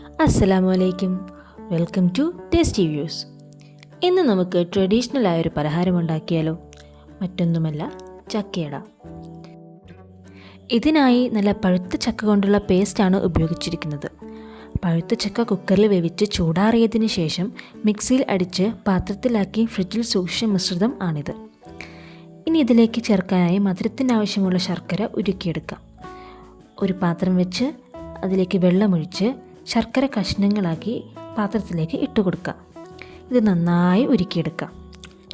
അസ്സലാമു അലൈക്കും welcome to tasty views. ഇന്ന് നമുക്ക് ട്രഡീഷണൽ ആയ ഒരു പലഹാരം ഉണ്ടാക്കിയാലോ? മറ്റൊന്നുമല്ല ചക്കയട. ഇതിനായി നല്ല പഴുത്ത ചക്ക കൊണ്ടുള്ള പേസ്റ്റാണ് ഉപയോഗിച്ചിരിക്കുന്നത്. പഴുത്ത ചക്ക കുക്കറിൽ വേവിച്ച് ചൂടാറിയതിന് ശേഷം മിക്സിയിൽ അടിച്ച് പാത്രത്തിലാക്കി ഫ്രിഡ്ജിൽ സൂക്ഷിച്ച മിശ്രിതം ആണിത്. ഇനി ഇതിലേക്ക് ചേർക്കാനായി മധുരത്തിനാവശ്യമുള്ള ശർക്കര ഉരുക്കിയെടുക്കാം. ഒരു പാത്രം വെച്ച് അതിലേക്ക് വെള്ളമൊഴിച്ച് ശർക്കര കഷ്ണങ്ങളാക്കി പാത്രത്തിലേക്ക് ഇട്ട് കൊടുക്കുക. ഇത് നന്നായി ഉരുക്കിയെടുക്കാം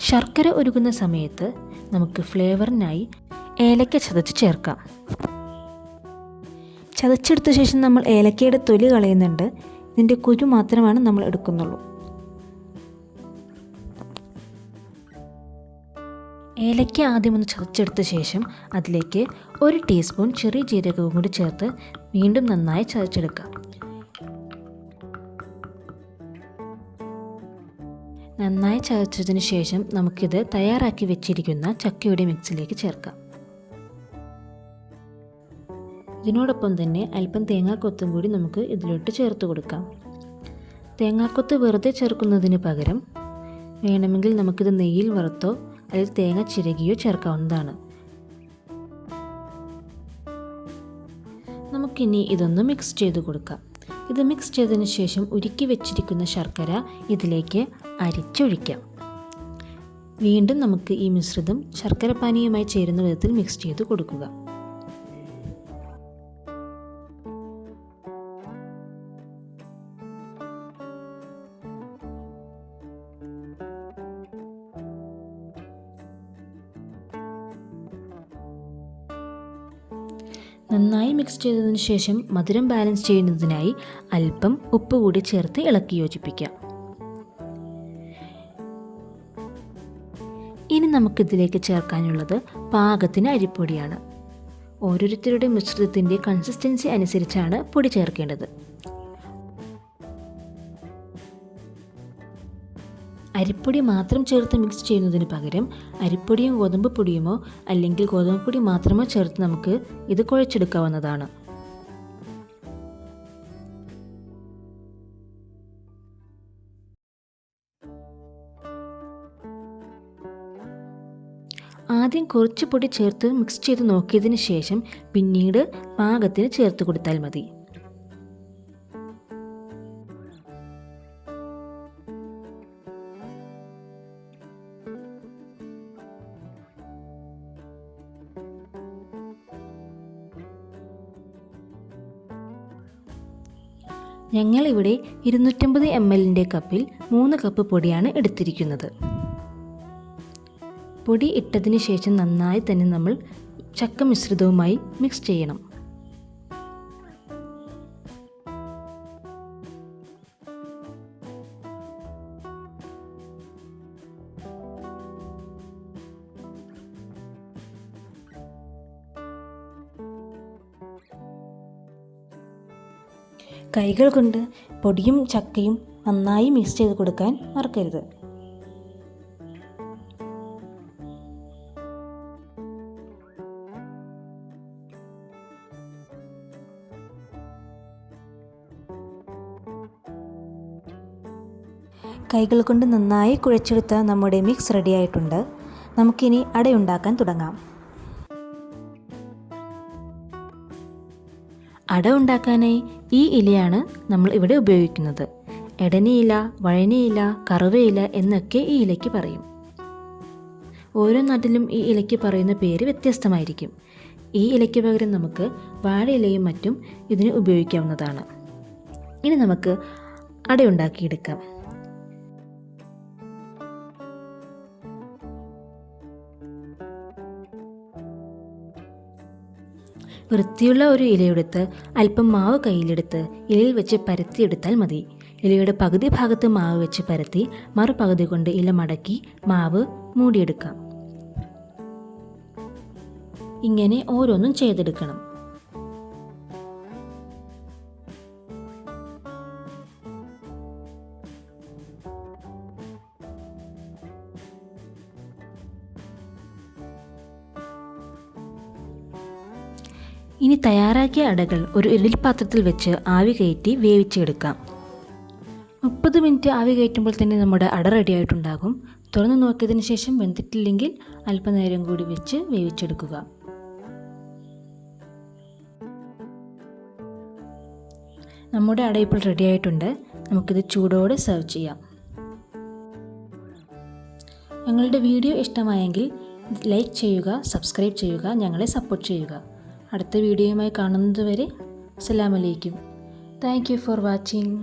ശർക്കര ഒരുക്കുന്ന സമയത്ത് നമുക്ക് ഫ്ലേവറിനായി ഏലക്ക ചതച്ച് ചേർക്കാം. ചതച്ചെടുത്ത ശേഷം നമ്മൾ ഏലക്കയുടെ തൊലി കളയുന്നുണ്ട്. ഇതിന്റെ കുരു മാത്രമാണ് നമ്മൾ എടുക്കുന്നുള്ളൂ. ഏലക്ക ആദ്യം ഒന്ന് ചതച്ചെടുത്ത ശേഷം അതിലേക്ക് ഒരു ടീസ്പൂൺ ചെറിയ ജീരകവും കൂടി ചേർത്ത് വീണ്ടും നന്നായി ചതച്ചെടുക്കാം നന്നായി ചതച്ചതിന് ശേഷം നമുക്കിത് തയ്യാറാക്കി വെച്ചിരിക്കുന്ന ചക്കയുടെ മിക്സിലേക്ക് ചേർക്കാം. ഇതിനോടൊപ്പം തന്നെ അല്പം തേങ്ങാക്കൊത്തും കൂടി നമുക്ക് ഇതിലോട്ട് ചേർത്ത് കൊടുക്കാം. തേങ്ങാക്കൊത്ത് വെറുതെ ചേർക്കുന്നതിന് പകരം വേണമെങ്കിൽ നമുക്കിത് നെയ്യിൽ വറുത്തോ അതിൽ തേങ്ങ ചിരകിയോ ചേർക്കാവുന്നതാണ്. നമുക്കിനി ഇതൊന്ന് മിക്സ് ചെയ്ത് കൊടുക്കാം. ഇത് മിക്സ് ചെയ്തതിന് ശേഷം ഉരുക്കി വെച്ചിരിക്കുന്ന ശർക്കര ഇതിലേക്ക് അരിച്ചൊഴിക്കാം. വീണ്ടും നമുക്ക് ഈ മിശ്രിതം ശർക്കര പാനീയമായി ചേരുന്ന വിധത്തിൽ മിക്സ് ചെയ്ത് കൊടുക്കുക. നന്നായി മിക്സ് ചെയ്തതിന് ശേഷം മധുരം ബാലൻസ് ചെയ്യുന്നതിനായി അല്പം ഉപ്പ് കൂടി ചേർത്ത് ഇളക്കി യോജിപ്പിക്കാം. ഇനി നമുക്കിതിലേക്ക് ചേർക്കാനുള്ളത് പാകത്തിന് അരിപ്പൊടിയാണ്. ഓരോരുത്തരുടെ മിശ്രിതത്തിന്റെ കൺസിസ്റ്റൻസി അനുസരിച്ചാണ് പൊടി ചേർക്കേണ്ടത്. അരിപ്പൊടി മാത്രം ചേർത്ത് മിക്സ് ചെയ്യുന്നതിന് പകരം അരിപ്പൊടിയും ഗോതമ്പ് പൊടിയുമോ അല്ലെങ്കിൽ ഗോതമ്പ് പൊടി മാത്രമോ ചേർത്ത് നമുക്ക് ഇത് കുഴച്ചെടുക്കാവുന്നതാണ്. ആദ്യം കുറച്ച് പൊടി ചേർത്ത് മിക്സ് ചെയ്ത് നോക്കിയതിന് ശേഷം പിന്നീട് പാകത്തിന് ചേർത്ത് കൊടുത്താൽ മതി. ഞങ്ങളിവിടെ ഇരുന്നൂറ്റമ്പത് എം എല്ലിന്റെ കപ്പിൽ മൂന്ന് കപ്പ് പൊടിയാണ് എടുത്തിരിക്കുന്നത്. പൊടി ഇട്ടതിന് ശേഷം നന്നായി തന്നെ നമ്മൾ ചക്ക മിശ്രിതവുമായി മിക്സ് ചെയ്യണം. കൈകൾ കൊണ്ട് പൊടിയും ചക്കയും നന്നായി മിക്സ് ചെയ്ത് കൊടുക്കാൻ മറക്കരുത്. കൈകൾ കൊണ്ട് നന്നായി കുഴച്ചെടുത്ത നമ്മുടെ മിക്സ് റെഡിയായിട്ടുണ്ട് നമുക്കിനി അടയുണ്ടാക്കാൻ തുടങ്ങാം. അട ഉണ്ടാക്കാനായി ഈ ഇലയാണ് നമ്മൾ ഇവിടെ ഉപയോഗിക്കുന്നത്. എടനയില വഴനയില കറുവയില എന്നൊക്കെ ഈ ഇലയ്ക്ക് പറയും. ഓരോ നാട്ടിലും ഈ ഇലയ്ക്ക് പറയുന്ന പേര് വ്യത്യസ്തമായിരിക്കും. ഈ ഇലയ്ക്ക് പകരം നമുക്ക് വാഴയിലയും മറ്റും ഇതിന് ഉപയോഗിക്കാവുന്നതാണ്. ഇനി നമുക്ക് അടയുണ്ടാക്കിയെടുക്കാം വൃത്തിയുള്ള ഒരു ഇലയെടുത്ത് അല്പം മാവ് കയ്യിലെടുത്ത് ഇലയിൽ വെച്ച് പരത്തിയെടുത്താൽ മതി. ഇലയുടെ പകുതി ഭാഗത്ത് മാവ് വെച്ച് പരത്തി മറുപകുതി കൊണ്ട് ഇല മടക്കി മാവ് മൂടിയെടുക്കാം. ഇങ്ങനെ ഓരോന്നും ചെയ്തെടുക്കണം. ഇനി തയ്യാറാക്കിയ അടകൾ ഒരു ഇഡലിപ്പാത്രത്തിൽ വെച്ച് ആവി കയറ്റി വേവിച്ചെടുക്കാം. മുപ്പത് മിനിറ്റ് ആവി കയറ്റുമ്പോൾ തന്നെ നമ്മുടെ അട റെഡി ആയിട്ടുണ്ടാകും. തുറന്ന് നോക്കിയതിന് ശേഷം വെന്തിട്ടില്ലെങ്കിൽ അല്പനേരം കൂടി വെച്ച് വേവിച്ചെടുക്കുക. നമ്മുടെ അട ഇപ്പോൾ റെഡി ആയിട്ടുണ്ട്. നമുക്കിത് ചൂടോടെ സെർവ് ചെയ്യാം. ഞങ്ങളുടെ വീഡിയോ ഇഷ്ടമായെങ്കിൽ ലൈക്ക് ചെയ്യുക സബ്സ്ക്രൈബ് ചെയ്യുക ഞങ്ങളെ സപ്പോർട്ട് ചെയ്യുക. അടുത്ത വീഡിയോയുമായി കാണുന്നതുവരെ അസ്സലാമലൈക്കും താങ്ക് യു ഫോർ വാച്ചിങ്